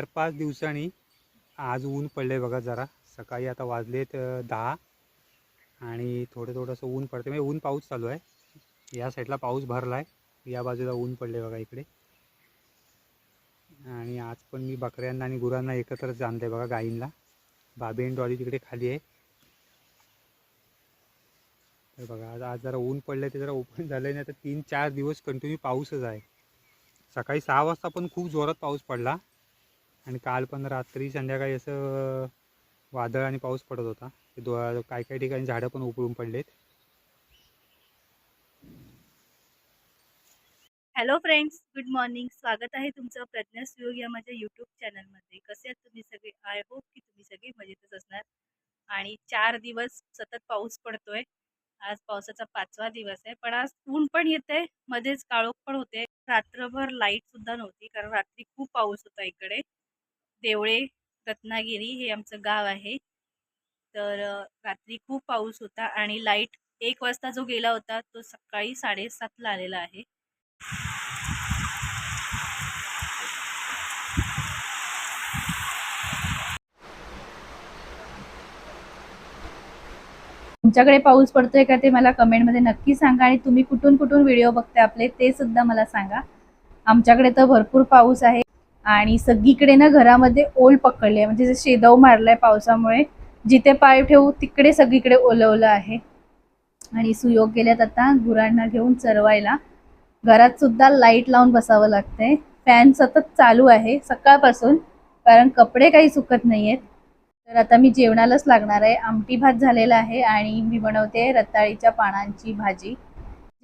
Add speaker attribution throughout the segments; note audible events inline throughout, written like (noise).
Speaker 1: चार पाच दिवसांनी आज ऊन पडलं आहे बघा जरा. सकाळी आता वाजलेत दहा. आणि थोडं थोडंसं ऊन पडते म्हणजे ऊन पाऊस चालू आहे. या साईडला पाऊस भरला आहे या बाजूला ऊन पडले बघा इकडे. आणि आज पण मी बकऱ्यांना आणि गुरांना एकत्रच आणलं आहे बघा गाईंना. बाबी आणि डॉली तिकडे खाली आहे. तर बघा आज आज जरा ऊन पडलं ते जरा ओपन झालं नाही तर तीन चार दिवस कंटिन्यू पाऊसच आहे. सकाळी सहा वाजता पण खूप जोरात पाऊस पडला. आणि काल पण रात्री संध्याकाळी असं वादळ आणि पाऊस पडत होता. दो काही काही ठिकाणी झाडं पण उकळून पडलेत.
Speaker 2: हॅलो फ्रेंड्स गुड मॉर्निंग स्वागत आहे तुमचं प्रज्ञा सुयोग या माझ्या यूट्यूब चॅनलमध्ये कसे आहात तुम्ही सगळे? आय होप की तुम्ही सगळे मजेतच असणार. आणि चार दिवस सतत पाऊस पडतोय. आज पावसाचा पाचवा दिवस आहे. पण आज ऊन पण येते मध्येच काळोख पण होते. रात्रभर लाइट सुद्धा नव्हती. कारण रात्री खूप पाऊस होता इकडे. देवळे रत्नागिरी हे आमचं गाव आहे. तर रात्री खूप पाऊस होता आणि लाइट एक वाजता जो गेला होता तो सकाळी साडेसातला आलेला आहे. तुमच्याकडे पाऊस पडतोय का ते मला कमेंटमध्ये नक्की सांगा आणि तुम्ही कुठून कुठून व्हिडिओ बघताय आपले ते सुद्धा मला सांगा. आमच्याकडे तर भरपूर पाऊस आहे. आणि सगळीकडे ना घरामध्ये ओल पकडले. म्हणजे जे शेदव मारलाय पावसामुळे जिथे पाय ठेवू तिकडे सगळीकडे ओलवलं आहे. आणि सुयोग गेल्यात आता गुरांना घेऊन चरवायला. घरात सुद्धा लाइट लावून बसावं लागतंय. फॅन सतत चालू आहे सकाळपासून कारण कपडे काही सुकत नाहीयेत. तर आता मी जेवणालाच लागणार आहे. आमटी भात झालेला आहे आणि मी बनवते रताळीच्या पानांची भाजी.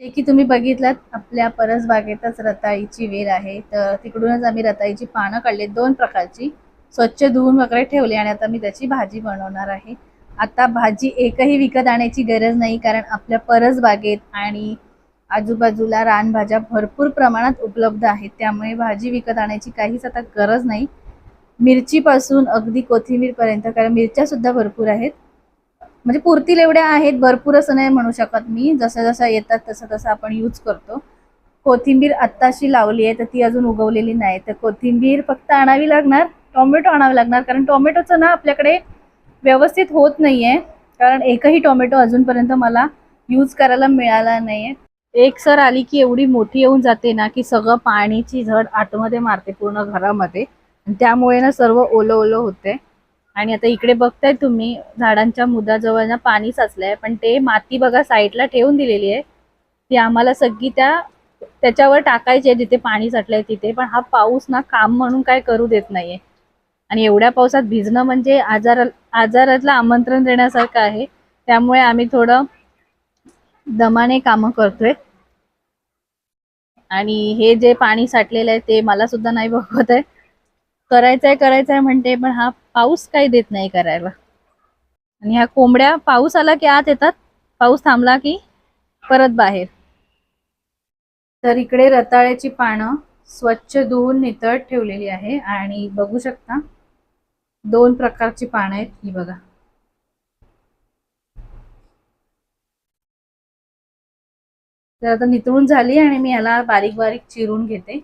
Speaker 2: जे की तुम्ही बघितलात आपल्या परसबागेतच रताळीची वेल आहे. तर तिकडूनच आम्ही रताळीची पानं काढली दोन प्रकारची. स्वच्छ धुवून वगैरे ठेवली आणि आता मी त्याची भाजी बनवणार आहे. आता भाजी एकही विकत आणायची गरज नाही कारण आपल्या परसबागेत आणि आजूबाजूला रानभाज्या भरपूर प्रमाणात उपलब्ध आहेत. त्यामुळे भाजी विकत आणायची काहीच आता गरज नाही. मिरचीपासून अगदी कोथिंबीरपर्यंत कारण मिरच्यासुद्धा भरपूर आहेत. म्हणजे पुरतील एवढ्या आहेत भरपूर असं नाही म्हणू शकत मी. जसं जसं येतात तसं तसं आपण यूज करतो. कोथिंबीर आत्ताशी लावली आहे तर ती अजून उगवलेली नाही. तर कोथिंबीर फक्त आणावी लागणार टोमॅटो आणावे लागणार. कारण टोमॅटोचं ना आपल्याकडे व्यवस्थित होत नाही आहे कारण एकही टोमॅटो अजूनपर्यंत मला यूज करायला मिळाला नाही आहे एक सर आली की एवढी मोठी येऊन जाते ना की सगळं पाणीची झड आतमध्ये मारते पूर्ण घरामध्ये. त्यामुळे ना सर्व ओलं ओलं होते आणि आता इकडे बघताय तुम्ही झाडांच्या मुदाजवळ ना पाणी साचलंय पण ते माती बघा साईडला ठेवून दिलेली आहे. ती आम्हाला सगळी त्या त्याच्यावर टाकायची आहे जिथे पाणी साठलंय तिथे पण हा पाऊस ना काम म्हणून काय करू देत नाहीये. आणि एवढ्या पावसात भिजणं म्हणजे आजार आजारातलं आमंत्रण देण्यासारखं आहे. त्यामुळे आम्ही थोडं दमाने कामं करतोय. आणि हे जे पाणी साठलेलं आहे ते मला सुद्धा नाही बघवत आहे. करायचंय करायचंय म्हणते पण हा पाऊस काही देत नाही करायला. आणि ह्या कोंबड्या पाऊस आला की आत येतात. पाऊस थांबला की परत बाहेर. तर इकडे रताळ्याची पानं स्वच्छ धुवून नितळत ठेवलेली आहे आणि बघू शकता दोन प्रकारची पानं आहेत ही बघा. तर आता नितळून झाली आणि मी याला बारीक बारीक चिरून घेते.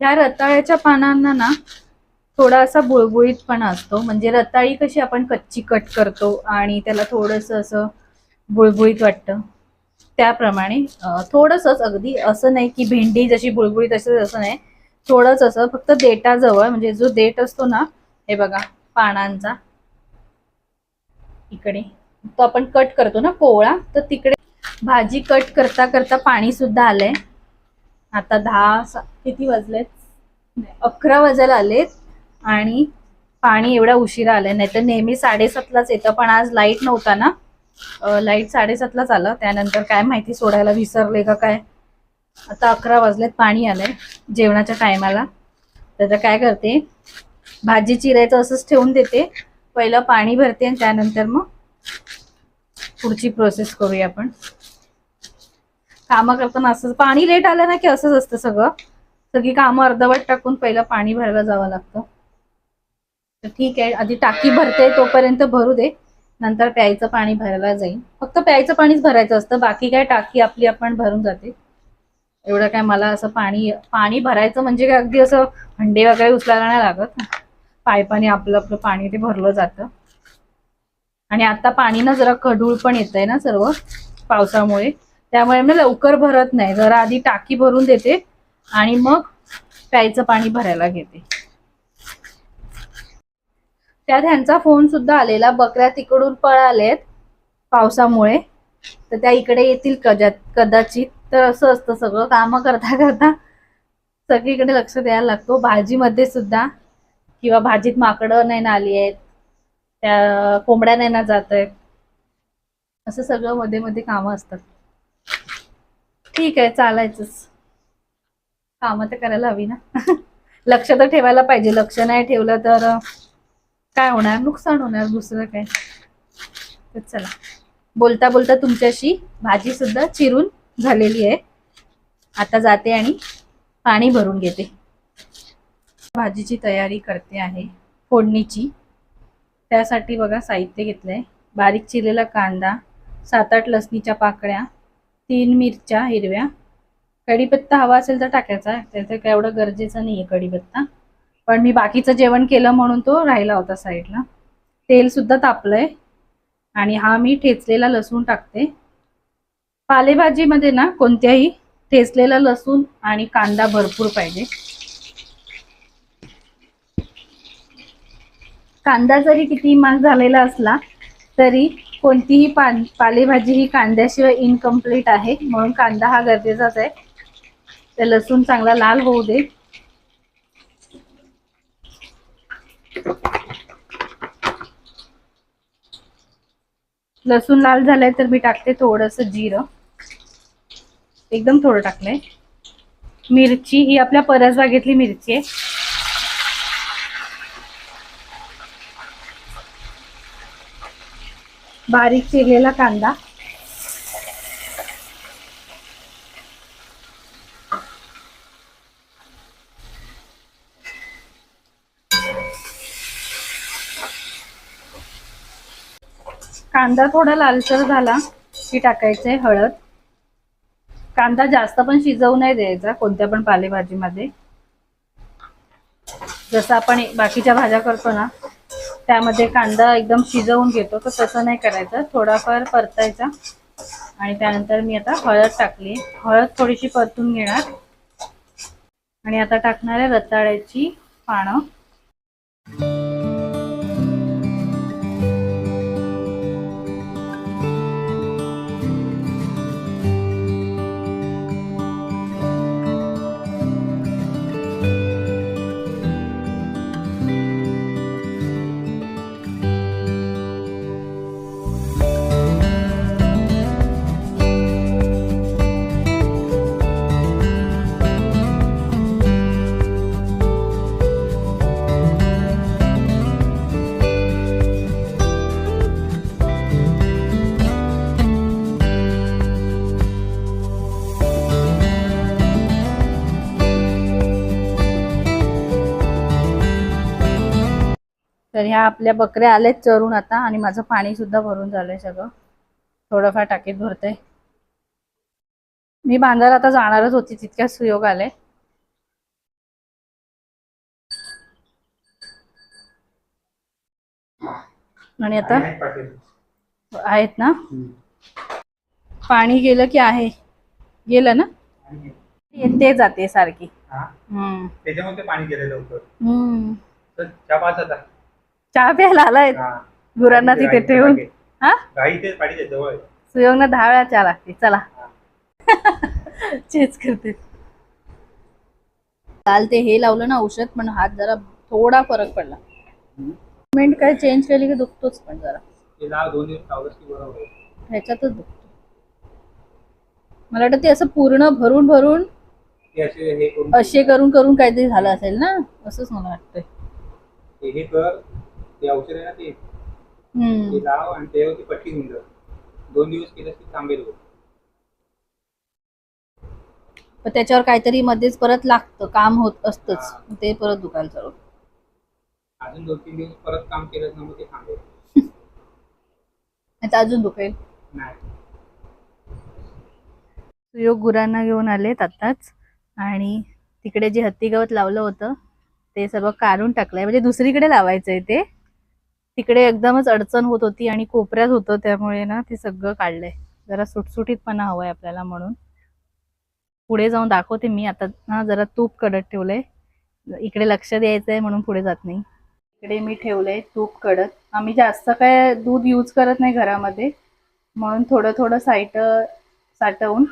Speaker 2: ह्या रताळ्याच्या पानांना ना थोडा असा बुळबुळीतपणा असतो. म्हणजे रताळी कशी आपण कच्ची कट करतो आणि त्याला थोडंसं असं बुळबुळीत वाटतं. त्याप्रमाणे थोडंसंच अगदी असं नाही की भेंडी जशी बुळबुळीत असते तसं नाही. थोडंच असं फक्त देटाजवळ म्हणजे जो देट असतो ना हे बघा पानांचा. इकडे. तो आपण कट करतो ना कोवळा. तर तिकडे भाजी कट करता करता पाणी सुद्धा आलंय. आता दहा किती वाजलेत? अकरा वाजायला आलेत आणि पाणी एवढा उशिरा आलंय. नाही तर नेहमी साडेसातलाच येतं पण आज लाइट नव्हता ना? लाइट साडेसातलाच आलं. त्यानंतर काय माहिती सोडायला विसरले का काय? आता अकरा वाजलेत पाणी आलंय जेवणाच्या टायमाला तर काय करते? भाजी चिरायचं असंच ठेवून देते. पहिलं पाणी भरते आणि त्यानंतर मग पुढची प्रोसेस करूया आपण. कामं करताना असं पाणी लेट आलं ना की असंच असतं सगळं. सगळी कामं अर्धवट टाकून पहिलं पाणी भरायला जावं लागतं. तर ठीक आहे आधी टाकी भरते तोपर्यंत भरू दे. नंतर प्यायचं पाणी भरायला जाईल फक्त प्यायचं पाणीच भरायचं असतं. बाकी काय टाकी आपली आपण भरून जाते. एवढं काय मला असं पाणी पाणी भरायचं म्हणजे काय अगदी असं हंडे वगैरे उचलायला नाही लागत. पायपाने आपलं आपलं पाणी ते भरलं जातं. आणि आता पाणी ना जरा कडूळ पण येत आहे ना सर्व पावसामुळे. त्यामुळे मी लवकर भरत नाही. जरा आधी टाकी भरून देते आणि मग प्यायचं पाणी भरायला घेते. त्यात ह्यांचा फोन सुद्धा आलेला. बकऱ्या तिकडून पळालेत पावसामुळे. तर त्या इकडे येतील कजा कदाचित. तर असं असतं सगळं कामं करता करता. सगळीकडे लक्ष द्यायला लागतो. भाजीमध्ये सुद्धा किंवा भाजीत माकडं नाही ना आली आहेत. त्या कोंबड्या नाही ना जात आहेत. असं सगळं मध्ये मध्ये कामं असतात. ठीक आहे चालायचंच. कामं तर करायला हवी ना. (laughs) लक्ष तर ठेवायला पाहिजे. लक्ष नाही ठेवलं तर काय होणार? नुकसान होणार दुसरं काय? तर चला. बोलता बोलता तुमच्याशी भाजी सुद्धा चिरून झालेली आहे. आता जाते आणि पाणी भरून घेते. भाजीची तयारी करते आहे. फोडणीची. त्यासाठी बघा साहित्य घेतलंय. बारीक चिरलेला कांदा सात आठ लसणीच्या पाकळ्या तीन मिरच्या हिरव्या. कढीपत्ता हवा असेल तर टाकायचा. त्याचं काय एवढं गरजेचं नाही आहे कढीपत्ता. पण मी बाकीचं जेवण केलं म्हणून तो राहिला होता साईडला. तेल सुद्धा तापलंय. आणि हा मी ठेचलेला लसूण टाकते. पालेभाजीमध्ये ना कोणत्याही ठेचलेला लसूण आणि कांदा भरपूर पाहिजे. कांदा जरी किती मास झालेला असला तरी कोणतीही पान पालेभाजी ही कांद्याशिवाय इनकम्प्लीट आहे. म्हणून कांदा हा गरजेचाच आहे. तर लसूण चांगला लाल होऊ दे. लसूण लाल झालाय तर मी टाकते थोडस जिरं. एकदम थोडं टाकलंय. मिरची ही आपल्या परसबागेतली मिरची आहे. बारीक चिरलेला कांदा. कांदा थोडा लालसर झाला की टाकायचंय हळद. कांदा जास्त पण शिजवू नाही द्यायचा कोणत्या पण पालेभाजीमध्ये. जसं आपण बाकीच्या भाज्या करतो ना त्यामध्ये कांदा एकदम शिजवून घेतो तर तसं नाही करायचं. थोडाफार परतायचा. आणि त्यानंतर मी आता हळद टाकली. हळद थोडीशी परतून घेणार. आणि आता टाकणार आहे रताळ्याची पानं. तर ह्या आपल्या बकऱ्या आलेत चरून आता आणि माझं पाणी सुद्धा भरून झालंय सगळं. थोडंफार टाकीत भरतंय मी बांधायला आता जाणारच होती तितक्याच सुयोग आले. आणि आता? आहेत ना? पाणी गेलं की आहे. गेलं ना? येते जाते सारखी.
Speaker 1: हा?
Speaker 2: हम्म.
Speaker 1: त्याच्यामध्ये पाणी गेलं लवकर.
Speaker 2: हम्म.
Speaker 1: चहा
Speaker 2: प्यायला आलाय. गुरांना तिथे ठेवून. हा. सुयोगना दहा वेळा चहा लागते. चला. चेच (laughs) करते. काल ते हे लावलं ना औषध पण हात जरा थोडा फरक पडला. ट्रीटमेंट काय चेंज केली की दुखतोच पण जरा. ह्याच्यातच दुखतो. मला वाटतं ते असं पूर्ण भरून भरून
Speaker 1: ते असे करून
Speaker 2: असे करून करून काहीतरी झालं असेल ना? असंच मला वाटतंय.
Speaker 1: ते औषध आहे ना ते. ते लाव आणि त्यावरती पट्टी घेऊन जा. दोन दिवस केलं की थांबेल.
Speaker 2: पण त्याच्यावर काहीतरी मध्येच परत लागतं काम होत असतंच. ते परत दुखायला चालू
Speaker 1: अजून दोन तीन दिवस परत काम केलं ना मग ते थांबेल.
Speaker 2: अजून दुखेल?
Speaker 1: नाही.
Speaker 2: सुयोग गुरांना घेऊन आलेत आत्ताच. आणि तिकडे जे हत्ती गवत लावलं होतं ते सर्व काढून टाकलंय. म्हणजे दुसरीकडे लावायचंय ते. तिकडे एकदमच अडचण होत होती आणि कोपऱ्यात होतं त्यामुळे ना ते सगळं काढलंय. जरा सुटसुटीतपणा हवाय आपल्याला म्हणून. पुढे जाऊन दाखवते मी. आता ना जरा तूप कडत ठेवलंय. इकडे लक्ष द्यायचंय म्हणून पुढे जात नाही. इकडे मी ठेवलंय तूप कडत आम्ही जास्त काय दूध यूज करत नाही घरामध्ये. म्हणून थोडं थोडं साईट साठवून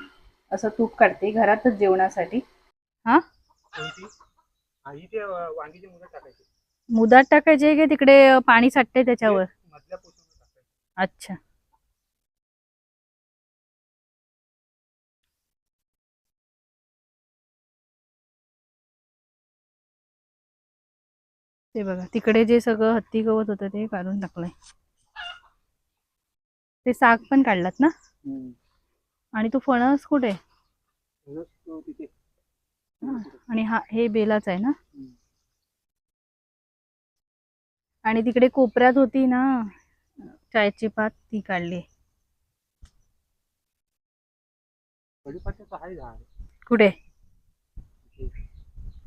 Speaker 2: असं तूप काढते. घरातच जेवणासाठी. हा?
Speaker 1: आई ते वांगीची मुलं टाकायची.
Speaker 2: मुदात टाकायचे की तिकडे पाणी साठते त्याच्यावर? अच्छा. ते बघा तिकडे जे सगळं हत्ती गवत होतं ते काढून टाकलंय. ते साग पण काढलात ना? आणि तो फणस कुठे. आणि हा हे बेलाच आहे ना? आणि तिकडे कोपऱ्यात होती ना चायची पात ती काढली. कुठे?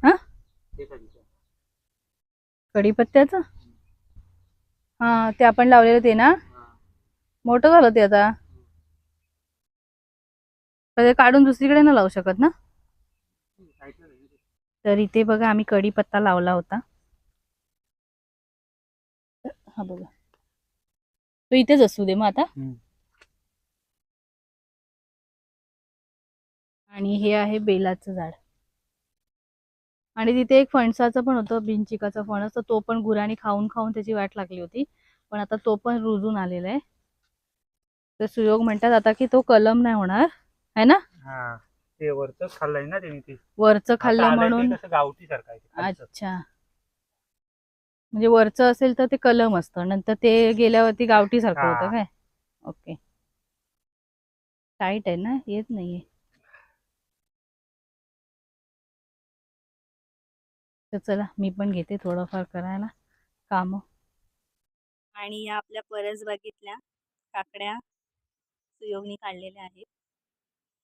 Speaker 2: हा? कढीपत्त्याचं. हा ते आपण लावलेलं ते ना. मोठं झालं ते आता. काढून दुसरीकडे न लावू शकत ना. तर इथे बघा आम्ही कढीपत्ता लावला होता. हा बघा. तो इथेच असू दे मग आता. आणि हे आहे बेलाचं झाड. आणि तिथे एक फणसाचं पण होतं बिनचिकाचा फणस. तर तो पण गुराने खाऊन खाऊन त्याची वाट लागली होती. पण आता तो पण रुजून आलेला आहे. तर सुयोग म्हणतात आता की तो कलम नाही होणार. है ना?
Speaker 1: हा. ते वरच खाल्लंय ना ते.
Speaker 2: वरचं खाल्लं म्हणून.
Speaker 1: गावठी सारखं.
Speaker 2: अच्छा. म्हणजे वरचं असेल तर ते कलम असतं. नंतर ते गेल्यावरती गावठी सारखं
Speaker 1: हा.
Speaker 2: होतं काय? ओके. टाईट आहे ना? येत नाहीये. तर चला मी पण घेते थोडंफार करायला. काम. आणि या आपल्या परसबागेतल्या काकड्या सुयोगनी काढलेल्या आहेत.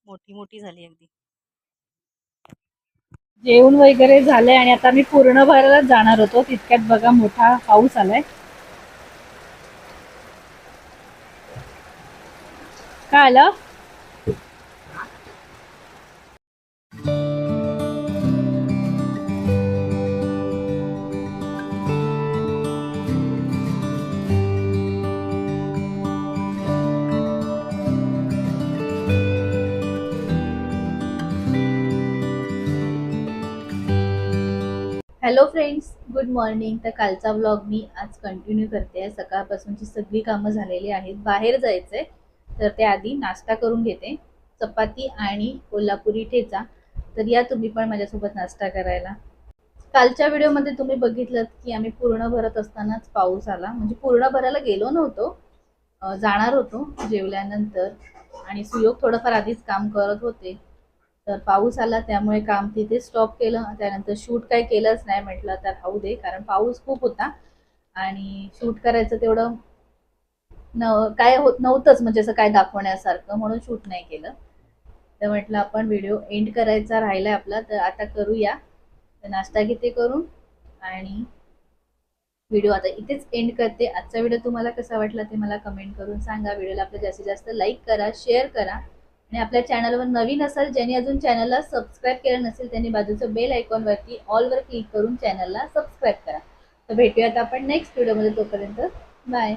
Speaker 2: मोठी मोठी झाली अगदी. जेवण वगैरे झालंय आणि आता मी पूर्ण भरायला जाणार होतो. तितक्यात बघा मोठा पाऊस आलाय. काय आलं? हॅलो फ्रेंड्स गुड मॉर्निंग तर कालचा व्लॉग मी आज कंटिन्यू करते आहे. सकाळपासूनची सगळी कामं झालेली आहेत. बाहेर जायचंय. तर ते आधी नाश्ता करून घेते. चपाती आणि कोल्हापुरी ठेचा. तर या तुम्ही पण माझ्यासोबत नाश्ता करायला. कालच्या व्हिडिओमध्ये तुम्ही बघितलं की आम्ही पूर्ण भरत असतानाच पाऊस आला. म्हणजे पूर्ण भरायला गेलो नव्हतो. जाणार होतो जेवल्यानंतर. आणि सुयोग थोडंफार आधीच काम करत होते. तर पाऊस आला त्यामुळे काम तिथे स्टॉप केलं. त्यानंतर शूट काही केलंच नाही म्हटलं तर राहू दे कारण पाऊस खूप होता. आणि शूट करायचं तेवढं न काय होत नव्हतंच म्हणजे असं काय दाखवण्यासारखं म्हणून शूट नाही केलं. तर म्हटलं आपण व्हिडिओ एंड करायचा राहिलाय आपला तर आता करूया. तर नाश्ता घेते करून आणि व्हिडिओ आता इथेच एंड करते. आजचा व्हिडिओ तुम्हाला कसा वाटला ते मला कमेंट करून सांगा. व्हिडिओला आपलं जास्तीत जास्त लाईक करा शेअर करा. आणि आपल्या चॅनलवर नवीन असाल ज्यांनी अजून चॅनलला सबस्क्राईब केलं नसेल त्यांनी बाजूचं बेल आयकॉनवरती ऑलवर क्लिक करून चॅनलला सबस्क्राईब करा. तर भेटूयात आपण नेक्स्ट व्हिडिओमध्ये तोपर्यंत. बाय